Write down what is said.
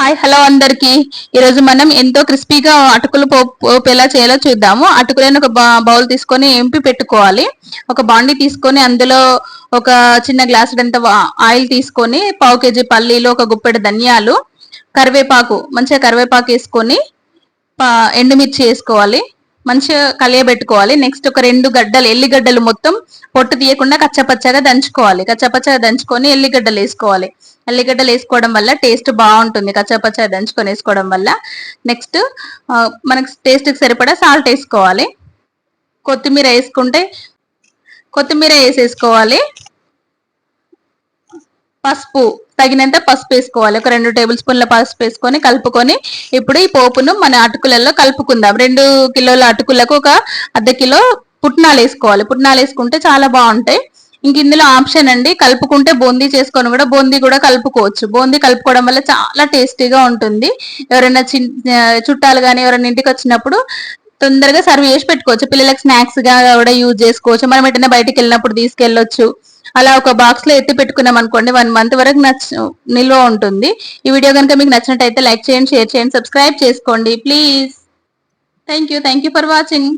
Hi hello అందరికి. ఈరోజు మనం ఎంతో క్రిస్పీగా అటుకులు పోపు ఎలా చేయాలో చూద్దాము. అటుకులను ఒక బౌల్ తీసుకొని ఎంపి పెట్టుకోవాలి. ఒక బాండి తీసుకొని అందులో ఒక చిన్న గ్లాస్ అంత ఆయిల్ తీసుకొని పావు కేజీ పల్లీలు ఒక గుప్పెడు ధనియాలు కరివేపాకు మంచిగా కరివేపాకు వేసుకొని ఎండుమిర్చి వేసుకోవాలి. మంచిగా కలియబెట్టుకోవాలి నెక్స్ట్ ఒక రెండు గడ్డలు ఎల్లిగడ్డలు మొత్తం పొట్టు తీయకుండా కచ్చపచ్చగా దంచుకోవాలి. కచ్చపచ్చగా దంచుకొని ఎల్లిగడ్డలు వేసుకోవాలి. ఎల్లిగడ్డలు వేసుకోవడం వల్ల టేస్ట్ బాగుంటుంది. కచ్చపచ్చగా దంచుకొని వేసుకోవడం వల్ల నెక్స్ట్ మనకు టేస్ట్కి సరిపడా సాల్ట్ వేసుకోవాలి. కొత్తిమీర వేసుకుంటే కొత్తిమీర వేసేసుకోవాలి. పసుపు తగినంత పసుపు వేసుకోవాలి. ఒక రెండు టేబుల్ స్పూన్ల పసుపు వేసుకొని కలుపుకొని ఇప్పుడు ఈ పోపును మన అటుకులలో కలుపుకుందాం. రెండు కిలోల అటుకులకు ఒక అర్ధ కిలో పుట్నాలు వేసుకోవాలి. పుట్నాలు వేసుకుంటే చాలా బాగుంటాయి. ఇంక ఇందులో ఆప్షన్ అండి కలుపుకుంటే బూందీ చేసుకొని కూడా బూందీ కూడా కలుపుకోవచ్చు. బూందీ కలుపుకోవడం వల్ల చాలా టేస్టీగా ఉంటుంది. ఎవరైనా చుట్టాలు కానీ ఎవరైనా ఇంటికి వచ్చినప్పుడు తొందరగా సర్వ్ చేసి పెట్టుకోవచ్చు. పిల్లలకు స్నాక్స్గా కూడా యూజ్ చేసుకోవచ్చు. మనం ఎటైనా బయటకు వెళ్ళినప్పుడు తీసుకెళ్ళొచ్చు. అలా ఒక బాక్స్లో ఎత్తి పెట్టుకున్నాం అనుకోండి వన్ మంత్ వరకు నచ్చ నిల్వ ఉంటుంది. ఈ వీడియో కనుక మీకు నచ్చినట్టయితే లైక్ చేయండి షేర్ చేయండి సబ్స్క్రైబ్ చేసుకోండి. Please thank you thank you for watching